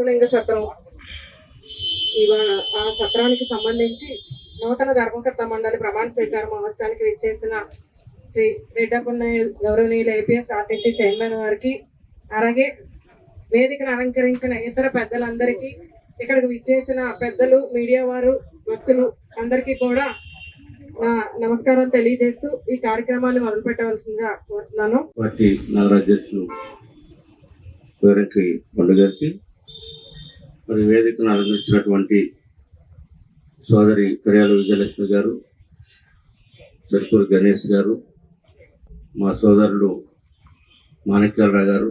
శివలింగ సత్రం. ఇవాళ ఆ సత్రానికి సంబంధించి నూతన ధర్మకర్త మండలి ప్రమాణ స్వీకార మహోత్సవానికి విచ్చేసిన శ్రీ రెడ్డపున్నయ్య గౌరవనీయులు ఏపీఎస్ ఆర్టీసీ చైర్మన్ వారికి అలాగే వేదికను అలంకరించిన ఇతర పెద్దలందరికీ ఇక్కడికి విచ్చేసిన పెద్దలు మీడియా వారు భక్తులు అందరికీ కూడా నా నమస్కారం తెలియజేస్తూ ఈ కార్యక్రమాన్ని మొదలు పెట్టవలసిందిగా కోరుతున్నాను. పార్టీ నగరాధ్యక్షులు పేరెంటి గారికి మరి వేదికను అలంకరించినటువంటి సోదరి కర్యాల విజయలక్ష్మి గారు సరిపూరి గణేష్ గారు మా సోదరులు మాణిక్యాలరావు గారు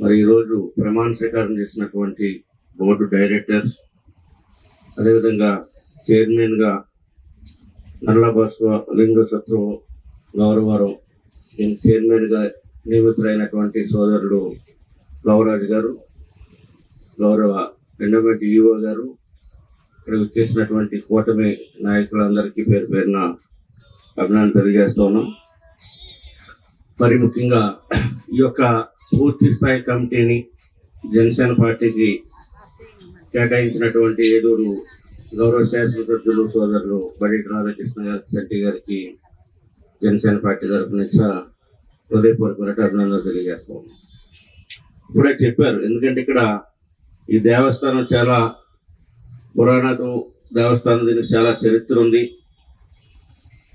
మరి ఈరోజు ప్రమాణ స్వీకారం చేసినటువంటి బోర్డు డైరెక్టర్స్ అదేవిధంగా చైర్మన్గా నల్ల బస్వ లింగ శత్రు గౌరవారం దీనికి చైర్మన్గా నియమితులైనటువంటి సోదరుడు గౌరాజు గారు గౌరవ ఎండోమెంట్ ఈఓ గారు ఇక్కడ చేసినటువంటి కూటమి నాయకులందరికీ పేరు పేరున అభినందన తెలియజేస్తూ మరి ముఖ్యంగా ఈ యొక్క పూర్తి స్థాయి కమిటీని జనసేన పార్టీకి కేటాయించినటువంటి ఏలూరు గౌరవ శాసనసభ్యులు సోదరులు బడేటి రాధాకృష్ణ గారి శెట్టి గారికి జనసేన పార్టీ తరఫు నుంచి హృదయపూర్వక అభినందనలు తెలియజేస్తా ఇప్పుడే చెప్పారు ఎందుకంటే ఇక్కడ ఈ దేవస్థానం చాలా పురాణతో దేవస్థానం దీనికి చాలా చరిత్ర ఉంది.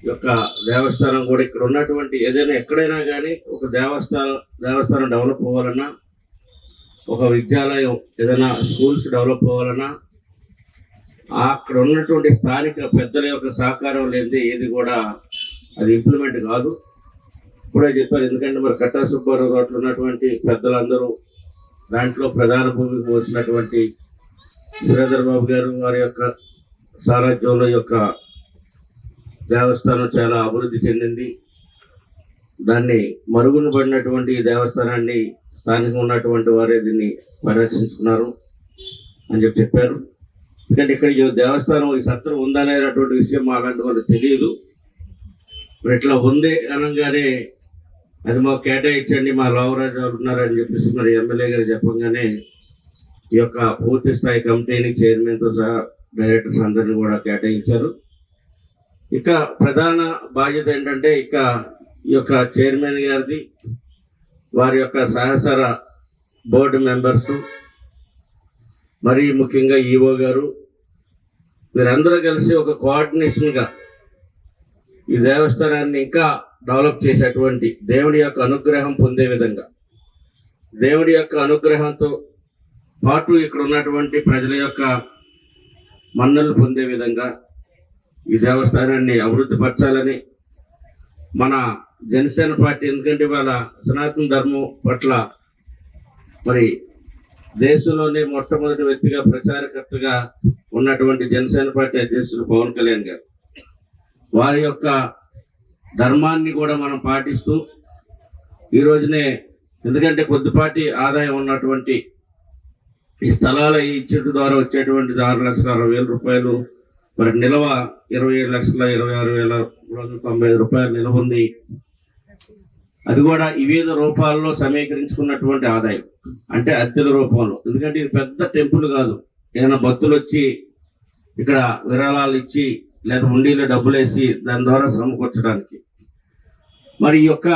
ఈ యొక్క దేవస్థానం కూడా ఇక్కడ ఉన్నటువంటి ఏదైనా ఎక్కడైనా కానీ ఒక దేవస్థానం దేవస్థానం డెవలప్ అవ్వాలన్నా ఒక విద్యాలయం ఏదైనా స్కూల్స్ డెవలప్ అవ్వాలన్నా అక్కడ ఉన్నటువంటి స్థానిక పెద్దల యొక్క సహకారం లేనిది ఏది కూడా అది ఇంప్లిమెంట్ కాదు. ఇప్పుడే చెప్పారు ఎందుకంటే మరి కట్టా సుబ్బారావు అట్లా ఉన్నటువంటి పెద్దలందరూ దాంట్లో ప్రధాన భూమికి పోసినటువంటి శ్రీధర్ బాబు గారు వారి యొక్క సారథ్యంలో యొక్క దేవస్థానం చాలా అభివృద్ధి చెందింది. దాన్ని మరుగున పడినటువంటి దేవస్థానాన్ని స్థానికంగా ఉన్నటువంటి వారే దీన్ని పరిరక్షించుకున్నారు అని చెప్పి చెప్పారు. ఎందుకంటే ఇక్కడ ఈ దేవస్థానం ఈ సత్రం ఉందనేటటువంటి విషయం మాలాంటి వాళ్ళకి తెలియదు ఇట్లా ఉంది అనగానే అది మాకు కేటాయించండి మా లావరాజు గారు ఉన్నారని చెప్పేసి మరి ఎమ్మెల్యే గారు చెప్పంగానే ఈ యొక్క పూర్తి స్థాయి కమిటీని చైర్మన్తో సహా డైరెక్టర్స్ అందరిని కూడా కేటాయించారు. ఇక ప్రధాన బాధ్యత ఏంటంటే ఇక ఈ యొక్క చైర్మన్ గారిది వారి యొక్క సహసర బోర్డు మెంబర్స్ మరి ముఖ్యంగా ఈఓ గారు మీరందరూ కలిసి ఒక కోఆర్డినేషన్గా ఈ దేవస్థానాన్ని ఇంకా డెవలప్ చేసేటువంటి దేవుడి యొక్క అనుగ్రహం పొందే విధంగా. దేవుడి యొక్క అనుగ్రహంతో పాటు ఇక్కడ ఉన్నటువంటి ప్రజల యొక్క మన్నలు పొందే విధంగా ఈ దేవస్థానాన్ని అభివృద్ధి పరచాలని మన జనసేన పార్టీ ఎందుకంటే ఇవాళ సనాతన ధర్మం పట్ల మరి దేశంలోనే మొట్టమొదటి వ్యక్తిగా ప్రచారకర్తగా ఉన్నటువంటి జనసేన పార్టీ అధ్యక్షులు పవన్ కళ్యాణ్ గారు. వారి యొక్క ధర్మాన్ని కూడా మనం పాటిస్తూ ఈ రోజునే ఎందుకంటే కొద్దిపాటి ఆదాయం ఉన్నటువంటి ఈ స్థలాల ఈ ఇచ్చేట ద్వారా వచ్చేటువంటి ఆరు లక్షల అరవై వేల రూపాయలు మరి నిల్వ ఇరవై ఏడు లక్షల ఇరవై ఆరు వేల మూడు వందల తొంభై ఐదు రూపాయలు నిల్వ ఉంది. అది కూడా వివిధ రూపాల్లో సమీకరించుకున్నటువంటి ఆదాయం అంటే అద్దెల రూపంలో. ఎందుకంటే ఇది పెద్ద టెంపుల్ కాదు. ఏదైనా భక్తులు వచ్చి ఇక్కడ విరాళాలు ఇచ్చి లేదా హుండీలో డబ్బులు వేసి దాని ద్వారా సమకూర్చడానికి మరి ఈ యొక్క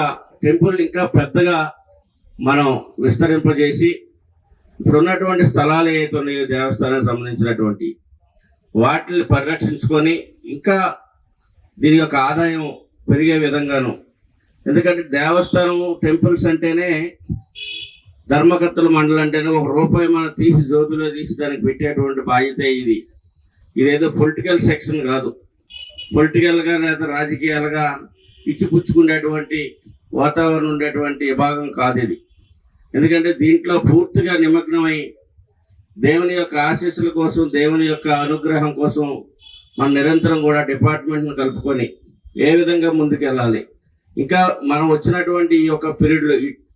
టెంపుల్ ఇంకా పెద్దగా మనం విస్తరింపజేసి ఇప్పుడు ఉన్నటువంటి స్థలాలు ఏవైతే ఉన్నాయో దేవస్థానానికి సంబంధించినటువంటి వాటిని పరిరక్షించుకొని ఇంకా దీని యొక్క ఆదాయం పెరిగే విధంగాను. ఎందుకంటే దేవస్థానము టెంపుల్స్ అంటేనే ధర్మకర్తల మండలం అంటేనే ఒక రూపాయి మనం తీసి జోబిలో తీసి దానికి పెట్టేటువంటి బాధ్యత ఇది. ఇదేదో పొలిటికల్ సెక్షన్ కాదు. పొలిటికల్గా లేదా రాజకీయాలుగా ఇచ్చిపుచ్చుకునేటువంటి వాతావరణం ఉండేటువంటి విభాగం కాదు ఇది. ఎందుకంటే దీంట్లో పూర్తిగా నిమగ్నమై దేవుని యొక్క ఆశీస్సుల కోసం దేవుని యొక్క అనుగ్రహం కోసం మన నిరంతరం కూడా డిపార్ట్మెంట్ను కలుపుకొని ఏ విధంగా ముందుకెళ్ళాలి. ఇంకా మనం వచ్చినటువంటి ఈ యొక్క పీరియడ్లో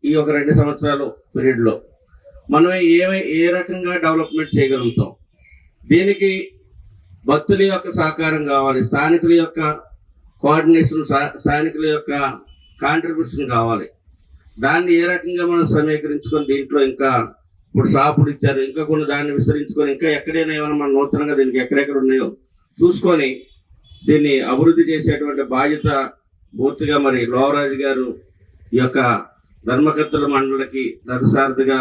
ఈ యొక్క రెండు సంవత్సరాలు పీరియడ్లో మనం ఏ ఏ రకంగా డెవలప్మెంట్ చేయగలుగుతాం? దీనికి భక్తుల యొక్క సహకారం కావాలి స్థానికుల యొక్క కోఆర్డినేషన్ స్థానికుల యొక్క కాంట్రిబ్యూషన్ కావాలి. దాన్ని ఏ రకంగా మనం సమీకరించుకొని దీంట్లో ఇంకా ఇప్పుడు షాపులు ఇచ్చారు ఇంకా కొన్ని దాన్ని విస్తరించుకొని ఇంకా ఎక్కడైనా ఏమైనా మనం నూతనంగా దీనికి ఎక్కడెక్కడ ఉన్నాయో చూసుకొని దీన్ని అభివృద్ధి చేసేటువంటి బాధ్యత పూర్తిగా మరి లోవరాజు గారు ఈ యొక్క ధర్మకర్తల మండలికి రథసారథిగా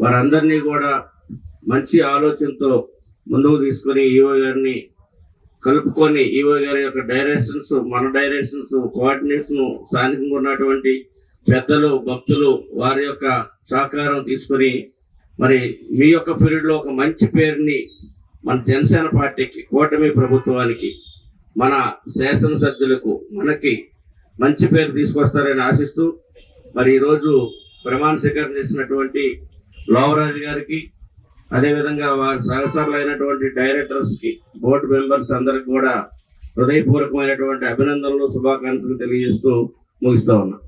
వారందరినీ కూడా మంచి ఆలోచనతో ముందుకు తీసుకొని ఈవో గారిని కలుపుకొని ఈవో గారి యొక్క డైరెక్షన్స్ మన డైరెక్షన్స్ కోఆర్డినేషన్ స్థానికంగా ఉన్నటువంటి పెద్దలు భక్తులు వారి యొక్క సహకారం తీసుకొని మరి మీ యొక్క పీరియడ్లో ఒక మంచి పేరుని మన జనసేన పార్టీకి కూటమి ప్రభుత్వానికి మన శాసనసభ్యులకు మనకి మంచి పేరు తీసుకొస్తారని ఆశిస్తూ మరి ఈరోజు ప్రమాణ స్వీకారం చేసినటువంటి లోవరాజు గారికి అదేవిధంగా వారి సహచరులైనటువంటి డైరెక్టర్స్కి బోర్డు మెంబర్స్ అందరికి కూడా హృదయపూర్వకమైనటువంటి అభినందనలు శుభాకాంక్షలు తెలియజేస్తూ ముగిస్తా ఉన్నా.